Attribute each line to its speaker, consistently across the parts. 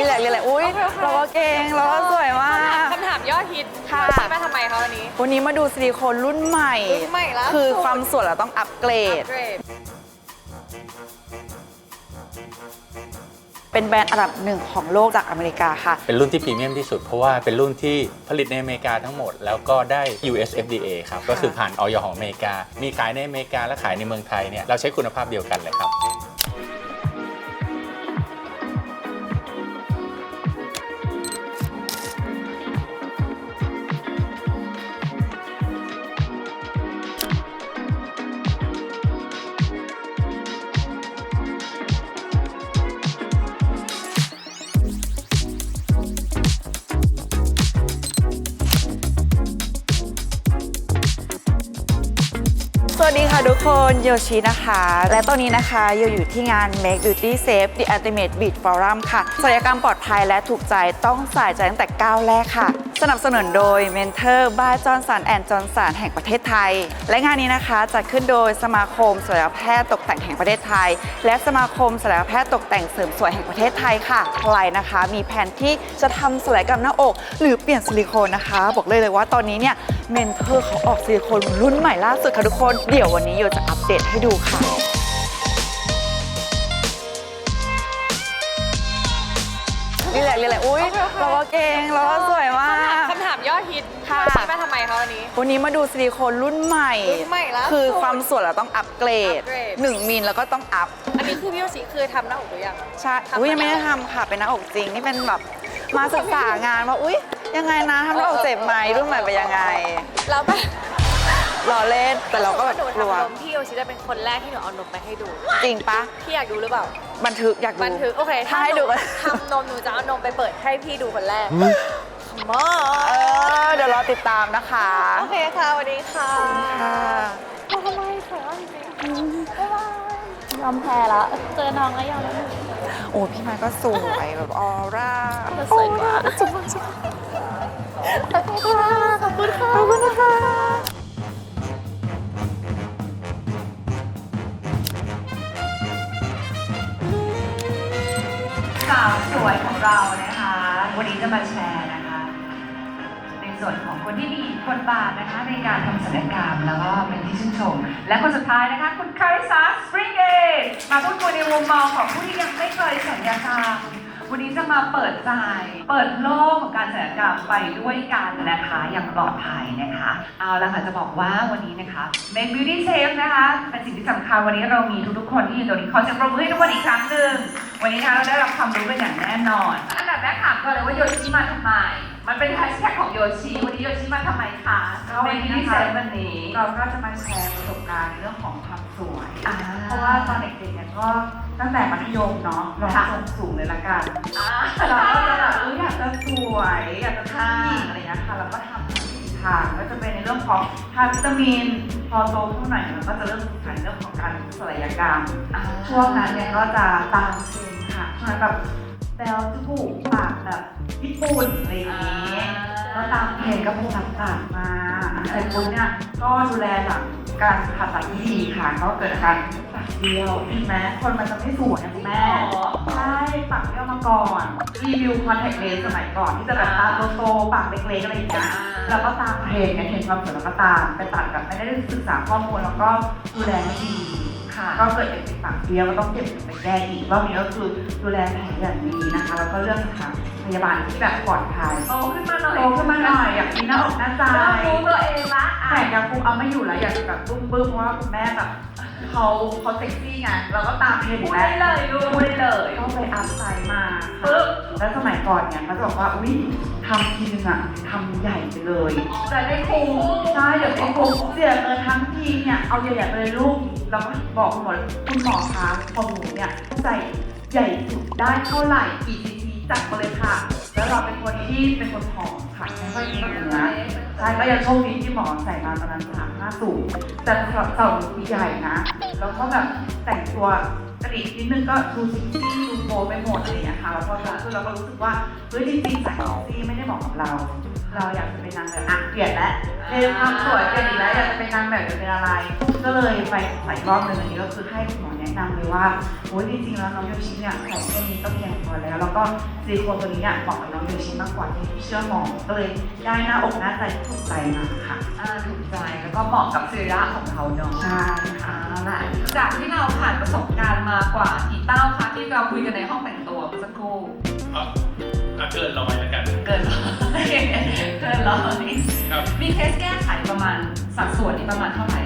Speaker 1: รีแลกซ์รีแลกซ์อุ้ยเราก็เก่งเราก็สวยมาก
Speaker 2: คำถามยอดฮิต
Speaker 1: ค่ะ
Speaker 2: ที่มาทำไมคะวันนี้
Speaker 1: วันนี้มาดูซิลิโคนรุ่นใหม่
Speaker 2: รุ่นใหม่ล่าสุด
Speaker 1: คือความสวยเราต้องอัปเกรด
Speaker 2: เกรด
Speaker 1: เป็นแบรนด์อันดับหนึ่งของโลกจากอเมริกาค่ะ
Speaker 3: เป็นรุ่นที่พรีเมียมที่สุด เพราะว่าเป็นรุ่นที่ผลิตในอเมริกาทั้งหมด แล้วก็ได้ US FDA ครับ ก็คือผ่านออยของอเมริกา มีขายในอเมริกาและขายในเมืองไทยเนี่ยเราใช้คุณภาพเดียวกันเลยครับ
Speaker 1: ค่ะทุกคนโยชินะคะ และตอนนี้นะคะโยอยู่ที่งาน Make Beauty Safe The Ultimate Beat Forum ค่ะศัลยกรรมปลอดภัยและถูกใจต้องใส่ใจตั้งแต่ก้าวแรกค่ะ สนับสนุนโดยเมนเทอร์บ้าจอนสันแอนจอนสันแห่งประเทศไทย และงานนี้นะคะจัดขึ้นโดยสมาคมศัลยแพทย์ตกแต่งแห่งประเทศไทย และสมาคมศัลยแพทย์ตกแต่งเสริมสวยแห่งประเทศไทยค่ะใครนะคะ มีแผนที่จะทำศัลยกรรมหน้าอก หรือเปลี่ยนซิลิโคนนะคะ บอกเลยเลยว่าตอนนี้เนี่ย เมนเทอร์เขาออกซิลิโคนรุ่นใหม่ล่าสุดค่ะทุกคน เดี๋ยววันนี้โยจะอัปเดตให้ดูค่ะรีแลกซ์รีแลกซ์อุ้ยเราก็เก่งเราก็สวยมาก
Speaker 2: คำถามยอดฮิต
Speaker 1: ค่ะ
Speaker 2: ที่มาทำไมคะวันนี้
Speaker 1: วันนี้มาดูซิลิโคนรุ่นใหม่
Speaker 2: รุ่นใหม่ล่าสุด
Speaker 1: คือความสวยเราต้องอัปเกรด
Speaker 2: อัปเกรด
Speaker 1: หนึ่งมิลแล้วก็ต้องอัพ
Speaker 2: อันนี้คือพี่โยชิคือทำหน้าอกหรือยัง
Speaker 1: ใช่
Speaker 2: ทำ
Speaker 1: อุ้ย
Speaker 2: มา
Speaker 1: ยังไม่ได้
Speaker 2: แล้ว
Speaker 1: ทำค่ะ เป็นหน้าอกจริง นี่เป็นแบบมาศึกษางานว่า อุ้ย ยังไงนะทำหน้าอกเจ็บไหมรุ่นใหม่เป็นยังไง
Speaker 2: แล้วแบบ
Speaker 1: รอเล่นแต่เราก็แบบ
Speaker 2: หนู
Speaker 1: กลัว
Speaker 2: ทำนมพี่โยชิจะเป็นคนแรกที่หนูเอานมไปให้ดู
Speaker 1: จริงปะ
Speaker 2: พี่อยากดูหรือเปล่า
Speaker 1: บันทึกอยากดู
Speaker 2: บันทึก โอเค
Speaker 1: ถ้าให้ดู
Speaker 2: ห
Speaker 1: ก็
Speaker 2: นูทำนมหนูจะเอานมไปเปิดให้พี่ดูคนแรกมอ
Speaker 1: เออเดี๋ยวรอติดตามนะคะ
Speaker 2: โอเคค่ะสวัสดีค่ะ
Speaker 1: ค่ะ
Speaker 2: ทำไมสวยมากจริงๆบ๊ายบายยอมแพ้แล้ว เจอน้องแล้วยอมแล้วหนึ่ง
Speaker 1: โอ้พี่ไม้ก็สวยแบบออร่า
Speaker 2: สวยกว่า
Speaker 1: สวยมากสวยมาก
Speaker 2: ขอบคุณค่ะ
Speaker 1: ขอบคุณนะคะ
Speaker 4: สาวสวยของเรานะคะ วันนี้จะมาแชร์นะคะใน ส่วนของคนที่มีบทบาทนะคะในการทำศัลยกรรมแล้วก็เป็นที่ชื่นชม และคนสุดท้ายนะคะคุณคาริสาสปริงเกตมาพูดคุยในมุมมองของผู้ที่ยังไม่เคยศัลยกรรมวันนี้จะมาเปิดใจ เปิดโลกของการศัลยกรรมไปด้วยกันนะคะอย่างปลอดภัยนะคะ เอาละค่ะจะบอกว่าวันนี้นะคะ Make Beauty Safe นะคะเป็นสิ่งที่สำคัญวันนี้เรามีทุกๆคนที่อยู่ตรงนี้ขอเสียงปรบมือให้ทุกคนอีกครั้งหนึ่งวันนี้นะคะเราได้รับความรู้กันอย่างแน่นอน อันดับแรกถามก่อนเลยว่าโยชิมาทำไม มันเป็นแฮชแท็กของโยชิวันนี้โยชิมาทำไมคะ Make Beauty Safe วันนี้
Speaker 5: เราก็จะมาแชร์ประสบการณ์เรื่องของความสวย
Speaker 4: อ่า
Speaker 5: เพราะว่าตอนเด็กๆเนี่ยก็ตั้งแต่มัธยมเนาะเรา
Speaker 4: ค่ะ
Speaker 5: ทรงสูงเลยละกัน
Speaker 4: อ่า
Speaker 5: เราก็จะแบบเอออยากจะสวยอยากจะทำหญิงอะไรอย่างเงี้ยค่ะเราก็ทำทุกวิถีทางก็จะเป็นในเรื่องของทานวิตามิน พอโตขึ้นหน่อยเนี่ยเราก็จะเริ่มศึกษาในเรื่องของการศัลยกรรม ช่วงนั้นเนี่ยก็จะตามเทรนด์ค่ะช่วงนั้นแบบ แบลจมูกปากแบบญี่ปุ่นอะไรอย่างเงี้ยก็ตามเพจก็ไปตัดปากมาเสร็จปุ๊บเนี่ยก็ดูแลหลังการผ่าตัดที่ดีค่ะก็เกิดอาการปากเบี้ยวใช่ไหมคนมันจะไม่สวยนะคุณแม่ใช่ปากเบี้ยวมาก่อนรีวิวคอนแทคเลนส์สมัยก่อนที่จะแบบตาโตๆปากเล็กๆอะไรอย่างเงี้ยแล้วก็ตามเพจเนี่ยเห็นความสวยแล้วก็ตามไปตัดแบบไม่ได้ศึกษาข้อมูลแล้วก็ดูแลให้ดี
Speaker 4: ค่ะ
Speaker 5: ก็เกิดเป็นปากเบี้ยวก็ต้องเก็บไปแก้อีกรอบนี้ก็คือดูแลแผลอย่างดีนะคะ แล้วก็เลือกสถานพยาบาลที่แบบปลอดภัย
Speaker 4: โตขึ้นมาหน่อย
Speaker 5: โตขึ้นมาหน่อยอยากมีหน้าอกหน้าใจ
Speaker 4: เริ่มรู้ตัวเองละอะ
Speaker 5: แต่ยังคงเอาไม่อยู่แล้วอยากจะแบบบึ้มบึ้มเพราะว่าคุณแม่แบบ เขาเขาเซ็กซี่ไงเราก็ตามเพจ
Speaker 4: พูด
Speaker 5: แล้
Speaker 4: ได้
Speaker 5: ว
Speaker 4: เลยดูพูดได้เลย
Speaker 5: ก็ไปอัพไซด์มา
Speaker 4: ปึ๊บ
Speaker 5: แล้วสมัยก่อนเนี่ยเขาจะบอกว่าอุ้ยทำทีนึงอะทำใหญ่ไปเลยจะได้คุ้มใช่เดี๋ยวได้คุ้มเสียเงินทั้งทีเนี่ยเอาใหญ่ๆไปเลยลูกเราก็บอกคุณหมอคุณหมอคะของหนูเนี่ยใส่ใหญ่สุดได้เท่าไหร่กี่ซีซีจัดมาเลยค่ะ แล้วเราเป็นคนที่เป็นคนผอมค่ะไม่ค่อยกินเนื้อ ใช่ก็ยังโชคดีที่หมอใส่มาตอนนั้นสามห้าสูงแต่สำหรับเต่าหนูใหญ่นะ แล้วก็แบบแต่งตัวกระดิกนิดนึงก็ดูซิกซี่ดูโบไปหมดอะไรอย่างเงี้ยค่ะแล้วพอโตขึ้นเราก็รู้สึกว่าเฮ้ยจริงๆสายเซ็กซี่ไม่ได้เหมาะกับเรา เราอยากจะเป็นนางแบบ เปลี่ยนแล้วเรื่องความสวยเปลี่ยนอีกแล้วอยากจะเป็นนางแบบจะเป็นอะไร ก็เลยไปใส่รอบหนึ่งอันนี้ก็คือให้คุณหมอ
Speaker 6: แนะนำเลยว่าโอ้ยจริงๆแล้วน้องโยชิเนี่ยใส่แค่นี้ก็เพียงพอแล้ว แล้วก็ซิลิโคนตัวนี้เนี่ยเหมาะกับน้องโยชิมากกว่าที่เชื่อหมอก็เลยได้หน้าอกหน้าใจที่ถูกใจมาค่ะ
Speaker 4: อ่าถูกใจแล้วก็เหมาะกับซีระของเขาเนาะ
Speaker 6: ใช่ค่ะ
Speaker 4: เอาล่ะจากที่เราผ่านประสบการณ์มากว่ากี่เต้าคะที่เราคุยกันในห้องแต่งตัวเมื่อสักครู่
Speaker 7: อะอะ เกินร้อยแล้วกัน
Speaker 4: เกินร้อยเกินร้อย
Speaker 7: ครับ
Speaker 4: มีเคสแก้ไขประมาณสัดส่วนนี้ประมาณเท่าไหร่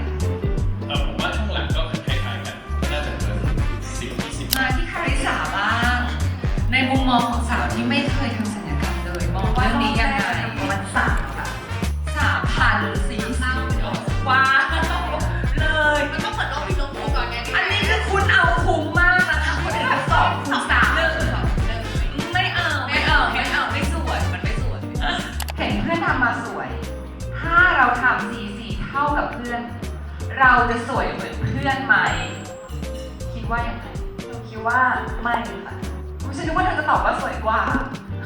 Speaker 7: เอ่อผมว่าช่วงหลังก็คล้ายๆกันน่าจะเกินสิบยี่สิบ
Speaker 4: มาที่คาริสาบ้าง ในมุมมองของสา นเพื่อนทำมาสวย ถ้าเราทำสีสีเท่ากับเพื่อน เราจะสวยเหมือนเพื่อนไหม คิดว่าอย่างไร
Speaker 6: หนูคิดว่าไม่ค่ะ
Speaker 4: ฉันคิดว่าเธอจะตอบว่าสวยกว่า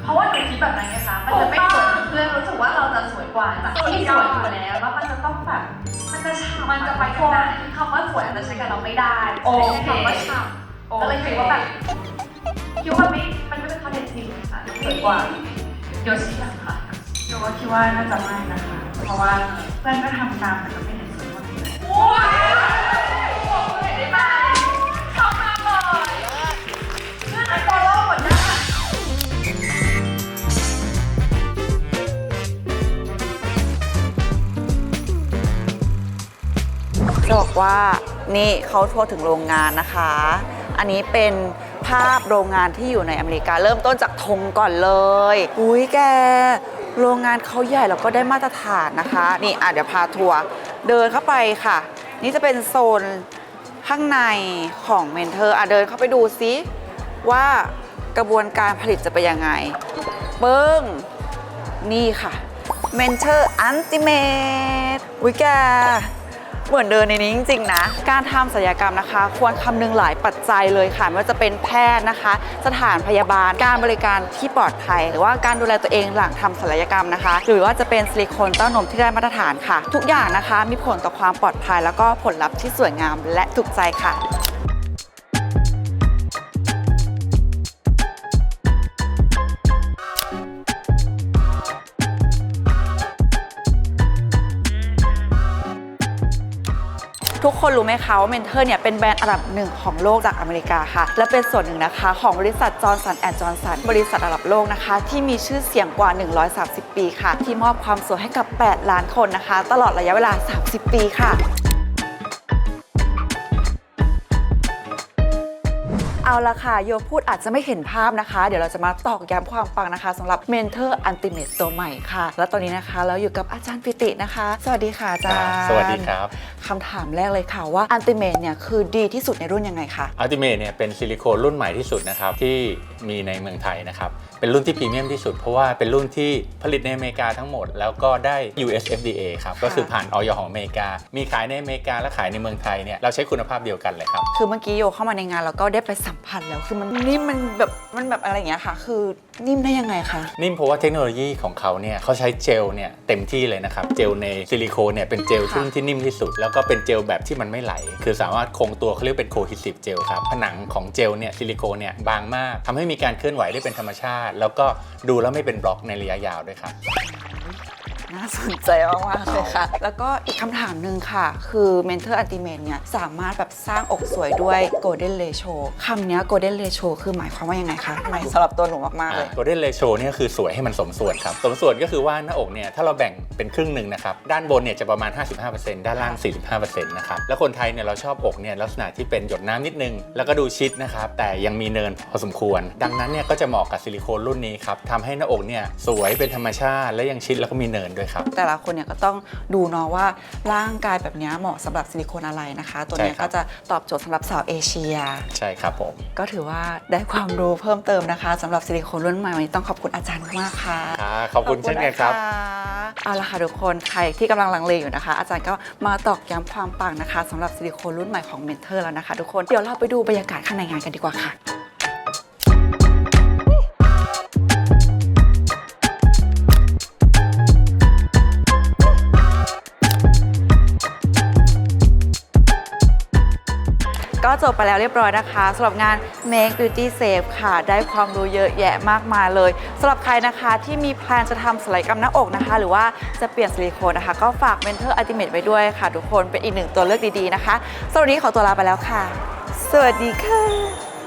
Speaker 6: เพราะว่าหนูคิดแบบนั้นไงคะ มันจะไม่สวยเหมือนเพื่อน รู้สึกว่าเราจะสวยกว่าจากที่สวยอยู่แล้วแล้วมันจะต้องแบบ มันจะฉ่ำ
Speaker 4: มันจะไปข้างหน้า
Speaker 6: คำว่าสวยอาจจะใช้กับเราไม่ได้
Speaker 4: โอเค
Speaker 6: ใช้คำว่าฉ่ำก็เลยคิดว่าแบบคิดว่าไม่ มันไม่เป็นความเป็นจริงค่ะสวยกว่า
Speaker 4: โยชิล่ะ ค่ะ
Speaker 6: หนูก็คิดว่าน่าจะไม่นะคะ เพราะว่าเพื่อนก็ทำตามแต่ก็ไม่เห็นสวยหมดเลย
Speaker 4: ว้าวบอกเลยได้ไหมชอบมากเลยเพื่อนไอ้บอลโลกหมดน้า
Speaker 5: จะบอกว่านี่เขาทัวร์ถึงโรงงานนะคะ อันนี้เป็น ภาพโรงงานที่อยู่ในอเมริกาเริ่มต้นจากธงก่อนเลย อุ้ยแก โรงงานเขาใหญ่แล้วก็ได้มาตรฐานนะคะ นี่อะเดี๋ยวพาทัวร์เดินเข้าไปค่ะ นี่จะเป็นโซนข้างในของเมนเทอร์อะเดินเข้าไปดูซิว่ากระบวนการผลิตจะเป็นยังไง เบิ้งนี่ค่ะ Mentor Ultimate อุ้ยแก เหมือนเดินในนี้จริงๆนะ การทำศัลยกรรมนะคะ ควรคำนึงหลายปัจจัยเลยค่ะไม่ว่าจะเป็นแพทย์นะคะ สถานพยาบาล การบริการที่ปลอดภัย หรือว่าการดูแลตัวเองหลังทำศัลยกรรมนะคะ หรือว่าจะเป็นซิลิโคนเต้านมที่ได้มาตรฐานค่ะ ทุกอย่างนะคะมีผลต่อความปลอดภัย แล้วก็ผลลัพธ์ที่สวยงามและถูกใจค่ะ ทุกคนรู้ไหมคะว่าเมนเทอร์เนี่ยเป็นแบรนด์อันดับหนึ่งของโลกจากอเมริกาค่ะ และเป็นส่วนหนึ่งนะคะ ของบริษัทจอร์นสันแอนด์จอร์นสันบริษัทระดับโลกนะคะ ที่มีชื่อเสียงกว่า 130 ปีค่ะ ที่มอบความสวยให้กับ 8 ล้านคนนะคะ ตลอดระยะเวลา 30 ปีค่ะ เอาละค่ะโยพูดอาจจะไม่เห็นภาพนะคะ เดี๋ยวเราจะมาตอกย้ำความปังนะคะสำหรับ Mentor Ultimate ตัวใหม่ค่ะ และตอนนี้นะคะเราอยู่กับอาจารย์ปิตินะคะ สวัสดีค่ะอาจารย์
Speaker 3: สวัสดีครับ
Speaker 5: คำถามแรกเลยค่ะว่า Ultimate เนี่ยคือดีที่สุดในรุ่นยังไงคะ
Speaker 3: อัลติเมทเนี่ยเป็นซิลิโคนรุ่นใหม่ที่สุดนะครับที่มีในเมืองไทยนะครับเป็นรุ่นที่พรีเมียมที่สุด เพราะว่าเป็นรุ่นที่ผลิตในอเมริกาทั้งหมด แล้วก็ได้ US FDA ครับก็คือผ่านออยของอเมริกา มีขายในอเมริกาและขายในเมืองไทยเนี่ยเราใช้คุณภาพเดียวกันเลยครับ
Speaker 5: คือเมื่อกี้โยเข้ามาในงานแล้วก็ได้ไปสัมผัสแล้วคือมันนิ่มมันแบบมันแบบอะไรอย่างเงี้ยค่ะ คือนิ่มได้ยังไงคะ
Speaker 3: นิ่มเพราะว่าเทคโนโลยีของเขาเนี่ยเขาใช้เจลเนี่ยเต็มที่เลยนะครับ เจลในซิลิโคนเนี่ยเป็นเจล
Speaker 5: ค่ะ
Speaker 3: ซึ่งที่นิ่มที่สุด แล้วก็เป็นเจลแบบที่มันไม่ไหล คือสามารถคงตัวเขาเรียกเป็นโคฮิสิฟเจลครับผนังของเจลเนี่ยซิลิโคนเนี่ยบางมากทำให้มีการเคลื่อนไหวได้เป็นธรรมชาติ แล้วก็ดูแล้วไม่เป็นบล็อกในระยะยาวด้วยครับ
Speaker 5: น่าสนใจมากๆเลยค่ะ แล้วก็อีกคำถามหนึ่งค่ะ คือ Mentor Ultimate เนี่ยสามารถแบบสร้างอกสวยด้วย Golden Ratio คำเนี้ย Golden Ratio คือหมายความว่ายังไงคะใหม่สำหรับตัวหนูมากๆเลย
Speaker 3: โกลเด้นเ t โชเนี่ยคือสวยให้มันสมส่วนครับ สมส่วนก็คือว่าหน้าอกเนี่ยถ้าเราแบ่งเป็นครึ่งหนึ่งนะครับ ด้านบนเนี่ยจะประมาณ 55%ด้านล่าง 45%นะครับแล้วคนไทยเนี่ยเราชอบอกเนี่ยลักษณะที่เป็นหยดน้ำนิดนึง แล้วก็ดูชิดนะครับแต่ยังมีเนินพอสมควร ดังนั้นเนี่ยก็จะเหมาะกับซิลิโคนรุ่นนี้ครับทำให้หน้าอกเนี่ยสวยเป็นธรรมชาติและยังชิดแล้วก็มีเนินด้วยครับ
Speaker 5: แต่ละคนเนี่ยก็ต้องดูเนาะว่าร่างกายแบบเนี้ยเหมาะสำหรับซิลิโคนอะไรนะคะ ตัวเนี้ย
Speaker 3: ใช่ครับ
Speaker 5: ก็จะตอบโจทย์สำหรับสาวเอเชีย
Speaker 3: ใช่ครับผม
Speaker 5: ก็ถือว่าได้ความรู้เพิ่มเติมนะคะสำหรับซิลิโคนรุ่นใหม่วันนี้ต้องขอบคุณอาจารย์มากๆค่ะ
Speaker 3: ครับขอบคุณเช่นกันครับ
Speaker 5: ขอณะเอาละค่ะทุกคนใครที่กำลังลังเลอยู่นะคะ อาจารย์ก็มาตอกย้ำความปังนะคะสำหรับซิลิโคนรุ่นใหม่ของเมนเทอร์แล้วนะคะ ทุกคนเดี๋ยวเราไปดูบรรยากาศข้างในงานกันดีกว่าค่ะ จบไปแล้วเรียบร้อยนะคะสำหรับงาน Make Beauty Safe ค่ะ ได้ความรู้เยอะแยะมากมายเลยสำหรับใครนะคะที่มีแพลนจะทำศัลยกรรมหน้าอกนะคะ หรือว่าจะเปลี่ยนซิลิโคนนะคะ ก็ฝาก Mentor Ultimate ไว้ด้วยค่ะ ทุกคนเป็นอีกหนึ่งตัวเลือกดีๆนะคะสำหรับวันนี้ขอตัวลาไปแล้วค่ะ สวัสดีค่ะ